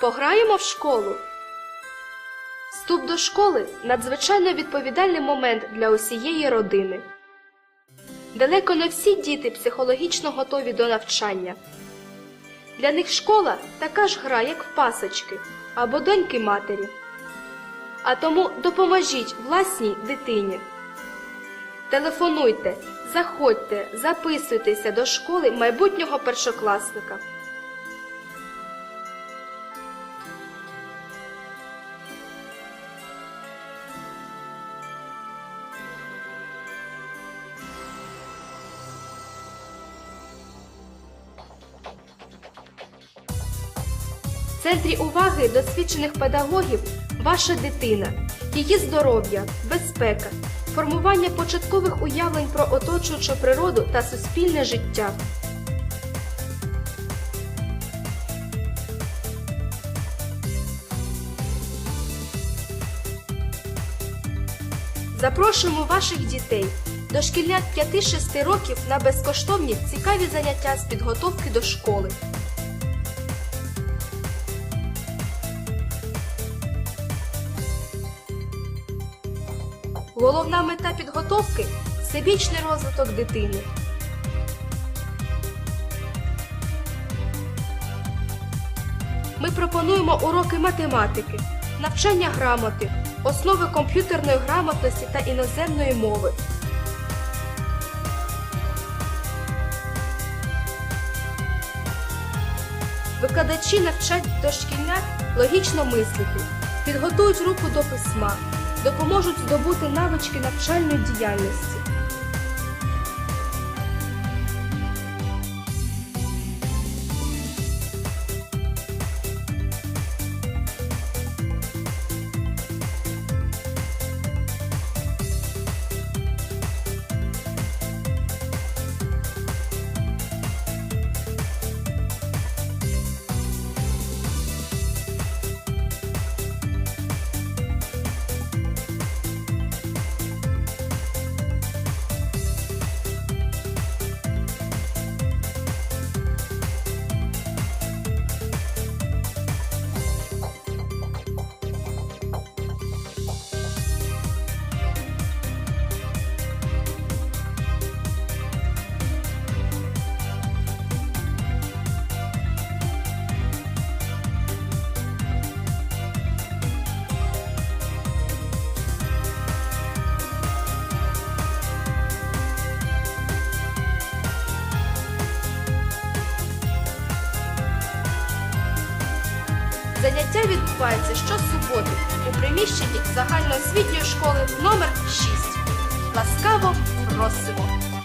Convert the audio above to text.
Пограємо в школу. Вступ до школи надзвичайно відповідальний момент для усієї родини. Далеко не всі діти психологічно готові до навчання. Для них школа така ж гра, як в пасочки або доньки матері. А тому допоможіть власній дитині. Телефонуйте, заходьте, записуйтеся до школи майбутнього першокласника. В центрі уваги досвідчених педагогів ваша дитина, її здоров'я, безпека, формування початкових уявлень про оточуючу природу та суспільне життя. Запрошуємо ваших дітей дошкільнят 5-6 років на безкоштовні цікаві заняття з підготовки до школи. Головна мета підготовки всебічний розвиток дитини. Ми пропонуємо уроки математики, навчання грамоти, основи комп'ютерної грамотності та іноземної мови. Викладачі навчать дошкільнят логічно мислити, підготують руку до письма, допоможуть здобути навички навчальної діяльності. Заняття відбувається щосуботи у приміщенні загальноосвітньої школи номер 6 Ласкаво просимо!